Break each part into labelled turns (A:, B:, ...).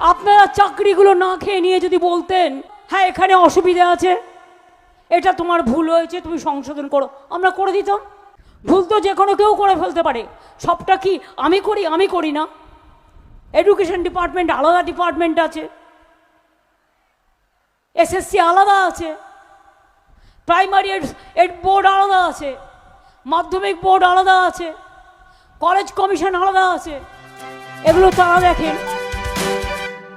A: আপনারা চাকরিগুলো না খেয়ে নিয়ে যদি বলতেন হ্যাঁ এখানে অসুবিধা আছে, এটা তোমার ভুল হয়েছে, তুমি সংশোধন করো, আমরা করে দিতাম। ভুল তো যে কোনো কেউ করে ফেলতে পারে। সবটা কি আমি করি আমি করি না। এডুকেশন ডিপার্টমেন্ট আলাদা ডিপার্টমেন্ট আছে। এসএসসি আলাদা আছে। প্রাইমারি এড বোর্ড আলাদা আছে। মাধ্যমিক বোর্ড আলাদা আছে। কলেজ কমিশন আলাদা আছে। এগুলো তারা দেখেন।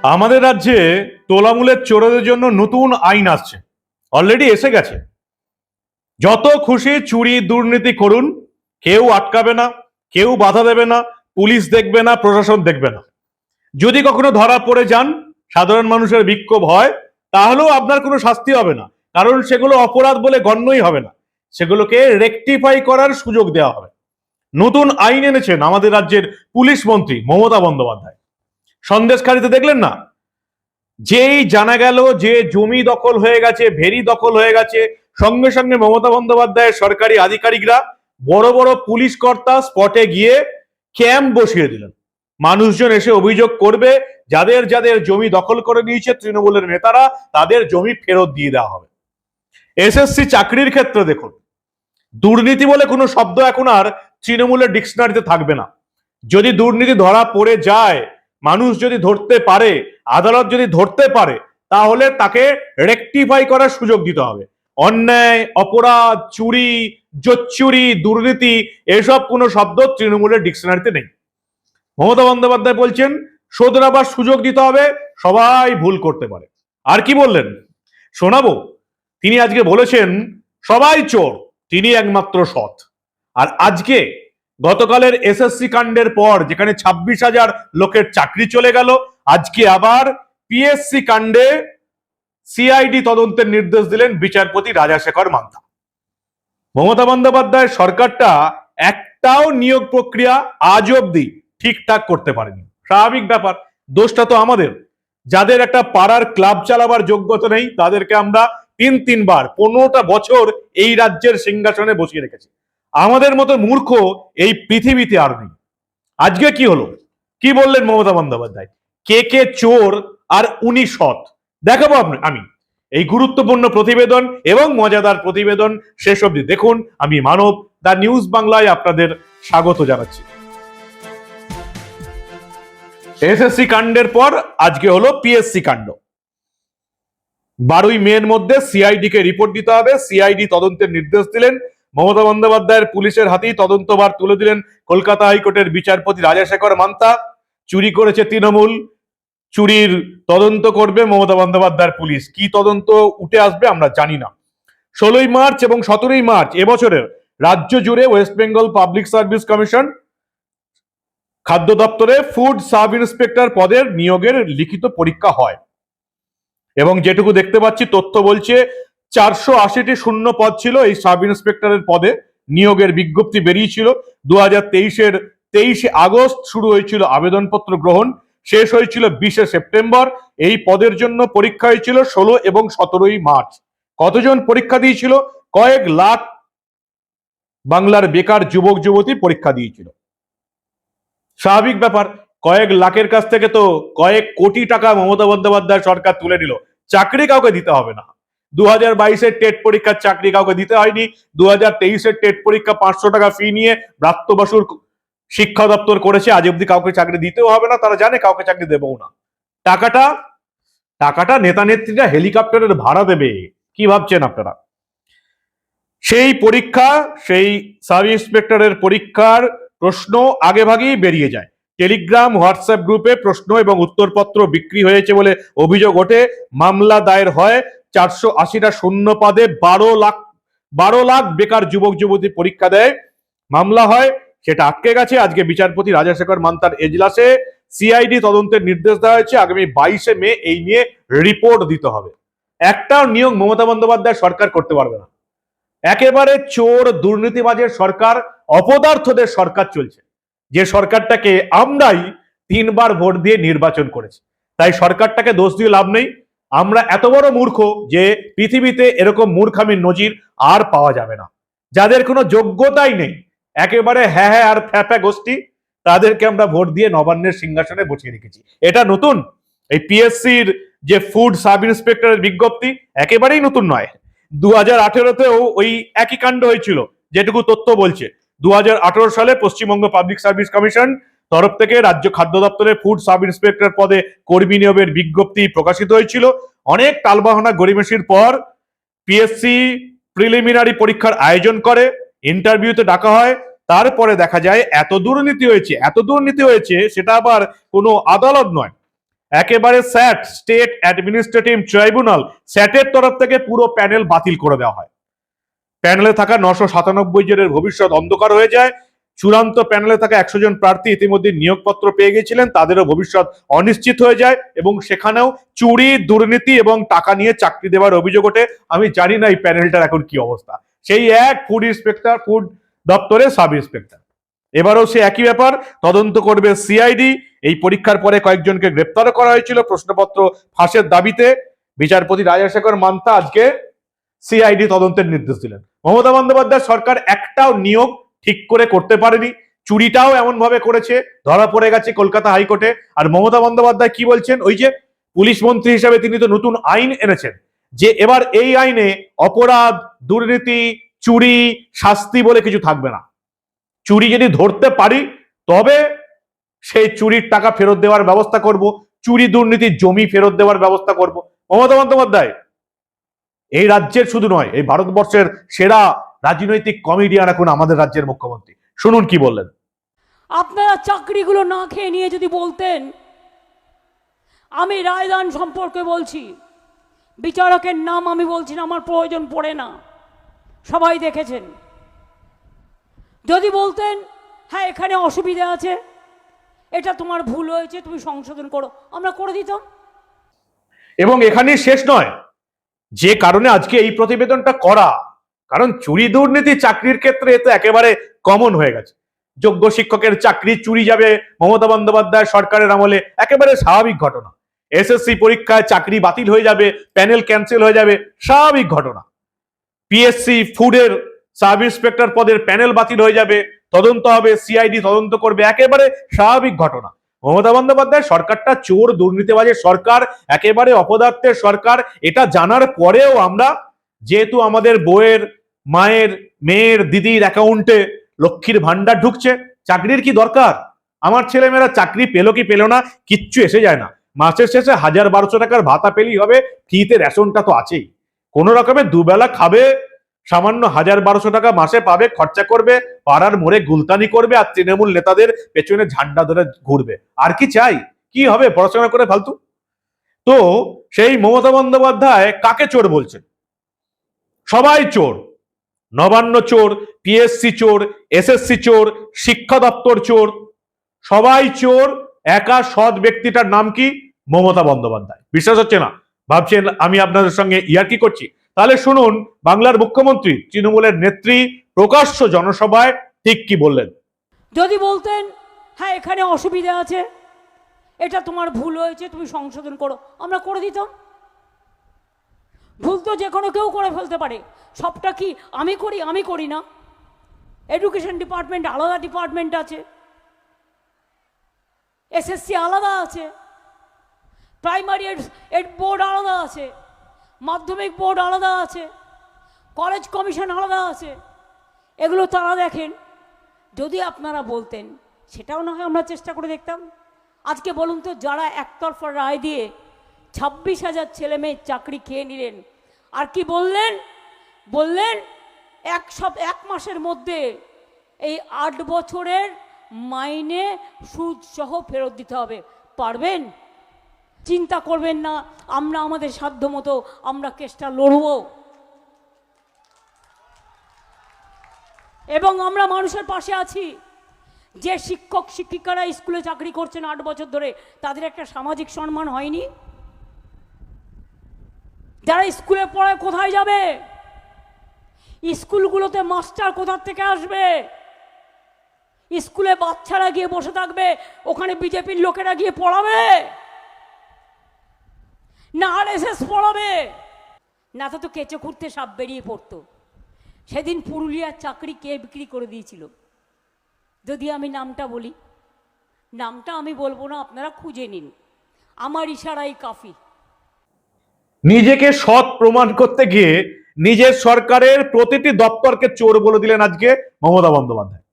B: আমাদের রাজ্যে তোলামূলের চোরদের জন্য নতুন আইন আসছে। অলরেডি এসে গেছে। যত খুশি চুরি দুর্নীতি করুন, কেউ আটকাবে না, কেউ বাধা দেবে না, পুলিশ দেখবে না, প্রশাসন দেখবে না। যদি কখনো ধরা পড়ে যান, সাধারণ মানুষের বিক্ষোভ হয়, তাহলেও আপনার কোনো শাস্তি হবে না। কারণ সেগুলো অপরাধ বলে গণ্যই হবে না। সেগুলোকে রেকটিফাই করার সুযোগ দেওয়া হবে। নতুন আইন এনেছেন আমাদের রাজ্যের পুলিশ মন্ত্রী মমতা বন্দ্যোপাধ্যায়। সন্দেশখালিতে দেখলেন না? যেই জানা গেল যে জমি দখল হয়ে গেছে, ভেরি দখল হয়ে গেছে, সঙ্গে সঙ্গে মমতা বন্দ্যোপাধ্যায়ের সরকারি আধিকারিকরা বড় বড় পুলিশ কর্তা স্পটে গিয়ে ক্যাম্প বসিয়ে দিলেন। মানুষজন এসে অভিযোগ করবে, যাদের যাদের জমি দখল করে নিয়েছে তৃণমূলের নেতারা, তাদের জমি ফেরত দিয়ে দেওয়া হবে। এসএসসি চাকরির ক্ষেত্রে দেখুন, দুর্নীতি বলে কোনো শব্দ এখন আর তৃণমূলের ডিকশনারিতে থাকবে না। যদি দুর্নীতি ধরা পড়ে যায় মানুষ যদি ধরতে পারে, আদালত যদি ধরতে পারে, তাহলে তাকে রেকটিফাই করার সুযোগ দিতে হবে। অন্যায়, অপরাধ, চুরি, জোচ্চুরি, দুর্নীতি, এসব কোনো শব্দ তৃণমূলের ডিকশনারিতে নেই। মমতা বন্দ্যোপাধ্যায় বলছেন শোধরাবার সুযোগ দিতে হবে, সবাই ভুল করতে পারে। আর কি বললেন? শোনাবো? তিনি আজকে বলেছেন, সবাই চোর, তিনি একমাত্র সৎ। আর আজকে গতকালের এসএসসি কাণ্ডের পর যেখানে ছাব্বিশ হাজার লোকের চাকরি চলে গেল, আজকে আবার পিএসসি কাণ্ডে সিআইডি তদন্তের নির্দেশ দিলেন বিচারপতি রাজাশেখর মান্তা। মমতা বন্দ্যোপাধ্যায়ের সরকারটা একটাও নিয়োগ প্রক্রিয়া আজ অব্দি ঠিকঠাক করতে পারেনি। স্বাভাবিক ব্যাপার, দোষটা তো আমাদের। যাদের একটা পাড়ার ক্লাব চালাবার যোগ্যতা নেই, তাদেরকে আমরা তিন তিনবার, পনেরোটা বছর এই রাজ্যের সিংহাসনে বসিয়ে রেখেছি। আমাদের মতো মূর্খ এই পৃথিবীতে আর নেই। আজকে কি হলো? কি বললেন মমতা বন্দ্যোপাধ্যায়? কে কে চোর আর উনি সৎ? দেখাবো আপনি আমি। এই গুরুত্বপূর্ণ প্রতিবেদন এবং মজাদার প্রতিবেদন শেষ অবধি দেখুন। আমি মানব, দা নিউজ বাংলায় আপনাদের স্বাগত জানাচ্ছি। এসএসসি কাণ্ডের পর আজকে হলো পিএসসি কাণ্ড। বারোই মের মধ্যে সিআইডি কে রিপোর্ট দিতে হবে। সিআইডি তদন্তের নির্দেশ দিলেন। মমতা বন্দ্যোপাধ্যায়ের পুলিশের হাতেই তদন্তভার তুলে দিলেন কলকাতা হাইকোর্টের বিচারপতি রাজাশেখর মান্তা। চুরি করেছে তৃণমূল। চুরির তদন্ত করবে মমতা বন্দ্যোপাধ্যায়ের পুলিশ। কি তদন্ত উঠে আসবে আমরা জানি না। ষোলোই মার্চ এবং সতেরোই মার্চ এবছরের রাজ্য জুড়ে West Bengal Public Service Commission খাদ্য দপ্তরে ফুড সাব ইন্সপেক্টর পদের নিয়োগের লিখিত পরীক্ষা হয়। এবং যেটুকু দেখতে পাচ্ছি, তথ্য বলছে চারশো আশিটি শূন্য পদ ছিল এই সাব ইন্সপেক্টরের পদে। নিয়োগের বিজ্ঞপ্তি বেরিয়েছিল। দু হাজার তেইশের তেইশে আগস্ট শুরু হয়েছিল আবেদনপত্র গ্রহণ। শেষ হয়েছিল বিশে সেপ্টেম্বর। এই পদের জন্য পরীক্ষা হয়েছিল ষোলো এবং সতেরোই মার্চ। কতজন পরীক্ষা দিয়েছিল? কয়েক লাখ বাংলার বেকার যুবক, যুবতী পরীক্ষা দিয়েছিল। স্বাভাবিক ব্যাপার, কয়েক লাখের কাছ থেকে তো কয়েক কোটি টাকা মমতা বন্দ্যোপাধ্যায় সরকার তুলে নিল। চাকরি কাউকে দিতে হবে না। দু হাজার বাইশের টেট পরীক্ষার চাকরি কাউকে দিতে হয়নি দু হাজার তেইশের টেট পরীক্ষা পাঁচশো টাকা ফি নিয়ে শিক্ষা দপ্তর করেছে, আজ অব্দি কাউকে চাকরি দিতেও হবে না, তারা জানে কাউকে চাকরি দেবও না। টাকাটা টাকাটা নেতা নেত্রীরা হেলিকপ্টারের ভাড়া দেবে, কি ভাবছেন আপনারা? সেই পরীক্ষা, সেই সাব ইন্সপেক্টরের পরীক্ষার প্রশ্ন আগে ভাগেই বেরিয়ে যায়। টেলিগ্রাম, হোয়াটসঅ্যাপ গ্রুপে প্রশ্ন এবং উত্তরপত্র বিক্রি হয়েছে বলে অভিযোগ ওঠে, মামলা দায়ের হয় চারশো আশিটা শূন্য পদে বারো লাখ বারো লাখ বেকার যুবক, যুবতী পরীক্ষা দেয়। মামলা হয়, সেটা আটকে গেছে। আজকে বিচারপতি রাজাশেখর মান্তার এজলাসে সিআইডি তদন্তের নির্দেশ দেওয়া হয়েছে। আগামী বাইশে মে এই নিয়ে রিপোর্ট দিতে হবে। একটাও নিয়োগ মমতা বন্দ্যোপাধ্যায় সরকার করতে পারবে না। একেবারে চোর, দুর্নীতিবাজের সরকার, অপদার্থদের সরকার চলছে। যে সরকারটাকে আমরাই তিনবার ভোট দিয়ে নির্বাচন করেছি। তাই সরকারটাকে দোষ দিয়ে লাভ নেই। আমরা এত বড় মূর্খ যে পৃথিবীতে এরকম মূর্খামির নজির আর পাওয়া যাবে না। যাদের কোনো যোগ্যতাই নেই, একেবারে হ্যাঁ হ্যাঁ আর ফ্যাফ্যা গোষ্ঠী, তাদেরকে আমরা ভোট দিয়ে নবান্নের সিংহাসনে বসিয়ে রেখেছি। এটা নতুন। এই পিএসসির যে ফুড সাব ইন্সপেক্টরের বিজ্ঞপ্তি একেবারেই নতুন নয়। দু হাজার আঠেরোতেও ওই একই কাণ্ড হয়েছিল, যেটুকু তথ্য বলছে। দু হাজার আঠেরো সালে পশ্চিমবঙ্গ পাবলিক সার্ভিস কমিশন তরফ থেকে রাজ্য খাদ্য দপ্তরের ফুড সাব ইন্সপেক্টর পদে কর্মী নিয়োগের বিজ্ঞপ্তি প্রকাশিত হয়েছিল। অনেক টালবাহনা গরিমেশির পর পিএসসি প্রিলিমিনারি পরীক্ষার আয়োজন করে ইন্টারভিউতে ডাকা হয়, তারপরে দেখা যায় এত দুর্নীতি হয়েছে, এত দুর্নীতি হয়েছে, সেটা আবার কোনো আদালত নয়। একেবারে স্যাট স্টেট অ্যাডমিনিস্ট্রেটিভ ট্রাইব্যুনাল স্যাটের তরফ থেকে পুরো প্যানেল বাতিল করে দেওয়া হয়। প্যানেলে থাকা নশো সাতানব্বই জনের ভবিষ্যৎ অন্ধকার হয়ে যায় চূড়ান্ত প্যানেলে থাকা একশো জন প্রার্থী ইতিমধ্যে নিয়োগপত্র পেয়ে গেছিলেন তাদেরও ভবিষ্যৎ অনিশ্চিত হয়ে যায় এবং সেখানেও চুরি, দুর্নীতি এবং টাকা নিয়ে চাকরি দেওয়ার অভিযোগ ওঠে। আমি জানি না এই প্যানেলটার এখন কি অবস্থা। সেই এক ফুড ইন্সপেক্টর ফুড দপ্তরের সাব ইন্সপেক্টর এবারও সে একই ব্যাপার, তদন্ত করবে সিআইডি এই পরীক্ষার পরে কয়েকজনকে গ্রেপ্তারও করা হয়েছিল প্রশ্নপত্র ফাঁসের দাবিতে। বিচারপতি রাজাশেখর মান্তা আজকে সিআইডি তদন্তের নির্দেশ দিলেন। মমতা বন্দ্যোপাধ্যায় সরকার একটাও নিয়োগ ঠিক করে করতে পারেনি। চুরিটাও এমন ভাবে করেছে, ধরা পড়ে গেছে কলকাতা হাইকোর্টে। আর মমতা বন্দ্যোপাধ্যায় কি বলছেন? ওই যে পুলিশ মন্ত্রী হিসাবে তিনি তো নতুন আইন এনেছেন, যে এবার এই আইনে অপরাধ, দুর্নীতি, চুরি, শাস্তি বলে কিছু থাকবে না। চুরি যদি ধরতে পারি, তবে সেই চুরির টাকা ফেরত দেওয়ার ব্যবস্থা করব, চুরি দুর্নীতির জমি ফেরত দেওয়ার ব্যবস্থা করব। মমতা বন্দ্যোপাধ্যায়, এই রাজ্যের শুধু নয়, এই ভারতবর্ষের সেরা রাজনৈতিক কমেডিয়ান এখন আমাদের রাজ্যের মুখ্যমন্ত্রী। শুনুন কি বললেন।
A: আপনারা চাকরিগুলো না খেয়ে নিয়ে যদি বলতেন আমি রায়দান সম্পর্কে বলছি বিচারকের নাম আমি বলছি না আমার প্রয়োজন পড়ে না। সবাই দেখেছেন। যদি বলতেন হ্যাঁ এখানে অসুবিধা আছে এটা তোমার ভুল হয়েছে তুমি সংশোধন করো আমরা করে দিতাম।
B: এবং এখানে শেষ নয়। যে কারণে আজকে এই প্রতিবেদনটা করা কারণ চুরি দুর্নীতি চাকরির ক্ষেত্রে এ তো একেবারে কমন হয়ে গেছে। যোগ্য শিক্ষকের চাকরি চুরি যাবে, মমতা বন্দ্যোপাধ্যায় সরকারের আমলে, একেবারে স্বাভাবিক ঘটনা। এসএসসি পরীক্ষায় চাকরি বাতিল হয়ে যাবে প্যানেল ক্যান্সেল হয়ে যাবে, স্বাভাবিক ঘটনা। পিএসসি ফুডের সাব ইন্সপেক্টর পদের প্যানেল বাতিল হয়ে যাবে, তদন্ত হবে সিআইডি তদন্ত করবে, একেবারে স্বাভাবিক ঘটনা। মমতা বন্দ্যোপাধ্যায় সরকারটা চোর, দুর্নীতিবাজের সরকার, একেবারে অপদার্থের সরকার, এটা জানার পরেও আমরা যেহেতু আমাদের বইয়ের মায়ের, মেয়ের, দিদির অ্যাকাউন্টে লক্ষ্মীর ভান্ডার ঢুকছে, চাকরির কি দরকার? আমার ছেলেমেয়েরা চাকরি পেল কি পেল না, কিচ্ছু এসে যায় না। মাসের শেষে হাজার বারোশো টাকার ভাতা পেলেই হবে ফ্রিতে রেশনটা তো আছেই। কোনো রকমে দুবেলা খাবে, সামান্য হাজার বারোশো টাকা মাসে পাবে, খরচা করবে, পাড়ার মোড়ে গুলতানি করবে আর তৃণমূল নেতাদের পেছনে ঝান্ডা ধরে ঘুরবে। আর কি চাই? কি হবে? পড়াশোনা করে ফালতু? তো সেই মমতা বন্দ্যোপাধ্যায় কাকে চোর বলছেন? সবাই চোর। নবান্ন চোর পিএসসি চোর এসএসসি চোর, শিক্ষা দপ্তর চোর। সবাই চোর, একা সৎ ব্যক্তিটার নাম কি? মমতা বন্দ্যোপাধ্যায়। বিশ্বাস হচ্ছে না? ভাবছেন আমি আপনাদের সঙ্গে ইয়ার্কি করছি? তাহলে শুনুন, বাংলার মুখ্যমন্ত্রী তৃণমূলের নেত্রী প্রকাশ্য জনসভায় ঠিক কি বললেন?
A: যদি বলতেন হ্যাঁ এখানে অসুবিধা আছে। এটা তোমার ভুল হয়েছে, তুমি সংশোধন করো। আমরা করে দিতাম। ভুল তো যে কোনো কেউ করে ফেলতে পারে। সবটা কি আমি করি আমি করি না? এডুকেশন ডিপার্টমেন্ট আলাদা ডিপার্টমেন্ট আছে। এসএসসি আলাদা আছে। প্রাইমারি এড বোর্ড আলাদা আছে। মাধ্যমিক বোর্ড আলাদা আছে। কলেজ কমিশন আলাদা আছে। এগুলো তারা দেখেন। যদি আপনারা বলতেন, সেটাও না হয় আমরা চেষ্টা করে দেখতাম। আজকে বলুন তো, যারা একতরফা রায় দিয়ে ছাব্বিশ হাজার ছেলে মেয়ের চাকরি খেয়ে নিলেন। আর কি বললেন? বললেন, এক সব এক মাসের মধ্যে এই আট বছরের মাইনে সুদ সহ ফেরত দিতে হবে। পারবেন? চিন্তা করবেন না, আমরা আমাদের সাধ্য মতো আমরা কেসটা লড়বো। এবং আমরা মানুষের পাশে আছি। যে শিক্ষক শিক্ষিকারা স্কুলে চাকরি করছেন আট বছর ধরে, তাদের একটা সামাজিক সম্মান হয়নি? যারা স্কুলে পড়ায় কোথায় যাবে? স্কুলগুলোতে মাস্টার কোথার থেকে আসবে? স্কুলে বাচ্চারা গিয়ে বসে থাকবে, ওখানে বিজেপির লোকেরা গিয়ে পড়াবে? না আর এস এস পড়াবে? না তো তো কেঁচো খুঁড়তে সাপ বেরিয়ে পড়তো। সেদিন পুরুলিয়ার চাকরি কে বিক্রি করে দিয়েছিল? যদি আমি নামটা বলি। নামটা আমি বলব না, আপনারা খুঁজে নিন। আমার ইশারাই কাফি।
B: নিজেকে সৎ প্রমাণ করতে গিয়ে নিজের সরকারের প্রতিটি দপ্তরকে চোর বলে দিলেন আজকে মমতা বন্দ্যোপাধ্যায়।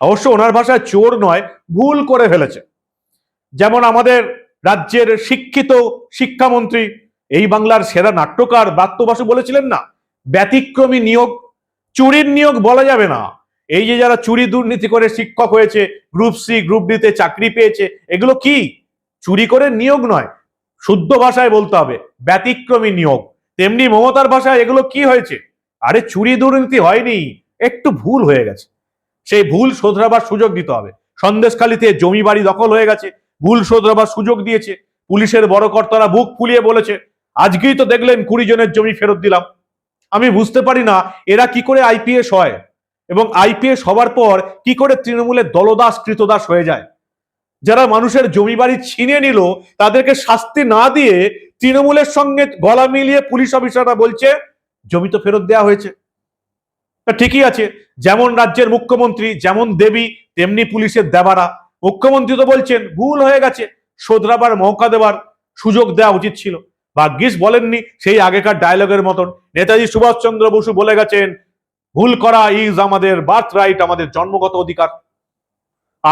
B: অবশ্য ওনার ভাষায় চোর নয়, ভুল করে ফেলেছে। যেমন আমাদের রাজ্যের শিক্ষিত শিক্ষামন্ত্রী, এই বাংলার সেরা নাট্যকার ব্রাত্য বলেছিলেন না, ব্যতিক্রমী নিয়োগ, চুরির নিয়োগ বলা যাবে না। এই যে যারা চুরি দুর্নীতি করে শিক্ষক হয়েছে, গ্রুপ সি, গ্রুপ ডিতে চাকরি পেয়েছে, এগুলো কি? চুরি করে নিয়োগ নয় শুদ্ধ ভাষায় বলতে হবে, ব্যতিক্রমী নিয়োগ। তেমনি মমতার ভাষায় এগুলো কি হয়েছে? আরে চুরি দুর্নীতি হয়নি, একটু ভুল হয়ে গেছে। সেই ভুল শোধরাবার সুযোগ দিতে হবে। সন্দেশখালিতে জমি বাড়ি দখল হয়ে গেছে, ভুল শোধরাবার সুযোগ দিয়েছে। পুলিশের বড় কর্তারা বুক ফুলিয়ে বলেছে, আজকেই তো দেখলেন কুড়ি জনের জমি ফেরত দিলাম। আমি বুঝতে পারি না, এরা কি করে আইপিএস হয় এবং আইপিএস হবার পর কি করে তৃণমূলের দলদাস, কৃতদাস হয়ে যায়। যারা মানুষের জমি বাড়ি ছিনিয়ে নিল, তাদেরকে শাস্তি না দিয়ে তৃণমূলের সঙ্গে গলা মিলিয়ে পুলিশ অফিসাররা বলছে, জমি তো ফেরত দেওয়া হয়েছে। ঠিকই আছে, যেমন রাজ্যের মুখ্যমন্ত্রী, যেমন দেবী, তেমনি পুলিশের দেবারা। মুখ্যমন্ত্রী তো বলছেন, ভুল হয়ে গেছে, শোধরাবার, মৌকা দেওয়ার সুযোগ দেওয়া উচিত ছিল। ভাগ্যিস বলেননি সেই আগেকার ডায়লগের মতন। নেতাজি সুভাষচন্দ্র বসু বলে গেছেন, ভুল করা ইজ আমাদের বার্থ রাইট আমাদের জন্মগত অধিকার।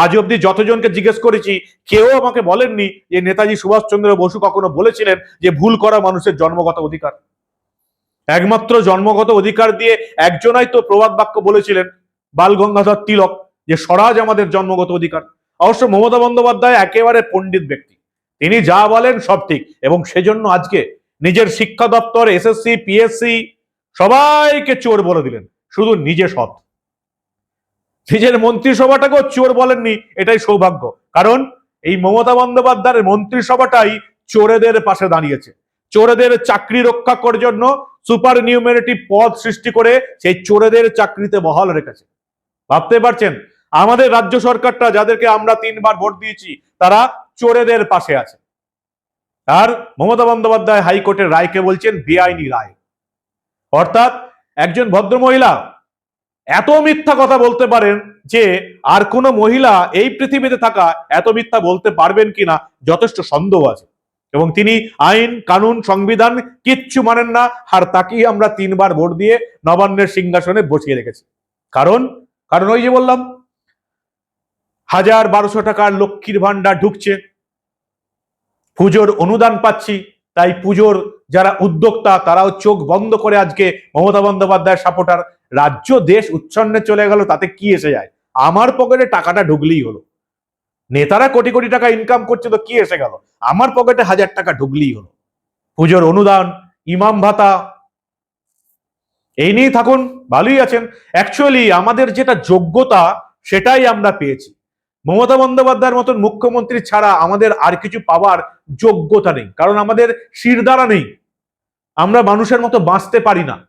B: আজ অব্দি যতজনকে জিজ্ঞেস করেছি, কেউ আমাকে বলেননি যে নেতাজি সুভাষচন্দ্র বসু কখনো বলেছিলেন যে ভুল করা মানুষের জন্মগত অধিকার। একমাত্র জন্মগত অধিকার দিয়ে একজনাই তো প্রবাদ বাক্য বলেছিলেন বাল গঙ্গাধর তিলক যে স্বরাজ আমাদের জন্মগত অধিকার। অবশ্য মমতা বন্দ্যোপাধ্যায় একেবারে পণ্ডিত ব্যক্তি। তিনি যা বলেন সব ঠিক এবং সেজন্য আজকে নিজের শিক্ষা দপ্তর, এসএসসি, পিএসসি সবাইকে চোর বলে দিলেন। শুধু নিজে সৎ। নিজের মন্ত্রিসভাটাকেও চোর বলেননি, এটাই সৌভাগ্য। কারণ এই মমতা বন্দ্যোপাধ্যায়ের মন্ত্রিসভাটাই চোরেদের পাশে দাঁড়িয়েছে। চোরেদের চাকরি রক্ষা করার জন্য সুপার নিউমেরিটি পদ সৃষ্টি করে সেই চোরেদের চাকরিতে বহাল রেখেছে। ভাবতে পারছেন? আমাদের রাজ্য সরকারটা, যাদেরকে আমরা তিনবার ভোট দিয়েছি, তারা চোরেদের পাশে আছে। আর মমতা বন্দ্যোপাধ্যায় হাইকোর্টের রায়কে বলছেন বেআইনি রায়। অর্থাৎ একজন ভদ্রমহিলা এত মিথ্যা কথা বলতে পারেন যে আর কোনো মহিলা এই পৃথিবীতে থাকা এত মিথ্যা বলতে পারবেন কিনা যথেষ্ট সন্দেহ আছে। এবং তিনি আইন, কানুন, সংবিধান কিচ্ছু মানেন না, আর তাকেই আমরা তিনবার ভোট দিয়ে নবান্নের সিংহাসনে বসিয়ে রেখেছি। কারণ কারণ ওই যে বললাম, হাজার বারোশো টাকার লক্ষ্মীর ভান্ডার ঢুকছে, পুজোর অনুদান পাচ্ছি, তাই পুজোর যারা উদ্যোক্তা, তারাও চোখ বন্ধ করে আজকে মমতা বন্দ্যোপাধ্যায়ের সাপোর্টার রাজ্য দেশ উচ্ছন্নে চলে গেল, তাতে কি এসে যায়? আমার পকেটে টাকাটা ঢুকলেই হলো। নেতারা কোটি কোটি টাকা ইনকাম করছে তো কি এসে গেল? আমার পকেটে হাজার টাকা ঢুকলেই হলো। পুজোর অনুদান, ইমাম ভাতা, এই নিয়েই থাকুন, ভালোই আছেন। অ্যাকচুয়ালি আমাদের যেটা যোগ্যতা, সেটাই আমরা পেয়েছি। মমতা বন্দ্যোপাধ্যায়ের মতন মুখ্যমন্ত্রী ছাড়া আমাদের আর কিছু পাওয়ার যোগ্যতা নেই, কারণ আমাদের শিরদারা নেই। আমরা মানুষের মতো বাঁচতে পারি না।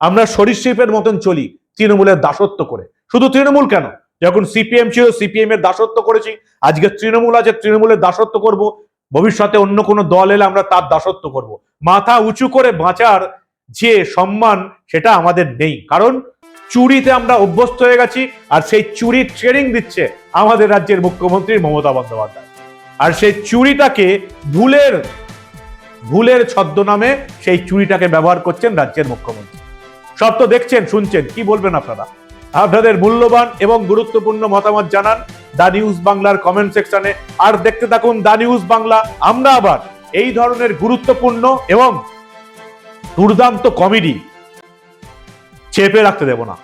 B: আমরা সরীসৃপের মতন চলি তৃণমূলের দাসত্ব করে। শুধু তৃণমূল কেন? যখন সিপিএম ছিল, সিপিএম এর দাসত্ব করেছি। আজকে তৃণমূল আছে, তৃণমূলের দাসত্ব করব। ভবিষ্যতে অন্য কোনো দল এলে আমরা তার দাসত্ব করব। মাথা উঁচু করে বাঁচার যে সম্মান, সেটা আমাদের নেই। কারণ চুরিতে আমরা অভ্যস্ত হয়ে গেছি আর সেই চুরির ট্রেনিং দিচ্ছে আমাদের রাজ্যের মুখ্যমন্ত্রী মমতা বন্দ্যোপাধ্যায়। আর সেই চুরিটাকে ভুলের ভুলের ছদ্মনামে সেই চুরিটাকে ব্যবহার করছেন রাজ্যের মুখ্যমন্ত্রী। সব তো দেখছেন, শুনছেন, কি বলবেন আপনারা? আপনাদের মূল্যবান এবং গুরুত্বপূর্ণ মতামত জানান দা নিউজ বাংলার কমেন্ট সেকশনে আর দেখতে থাকুন দা নিউজ বাংলা। আমরা আবার এই ধরনের গুরুত্বপূর্ণ এবং দুর্দান্ত কমেডি চেপে রাখতে দেব না।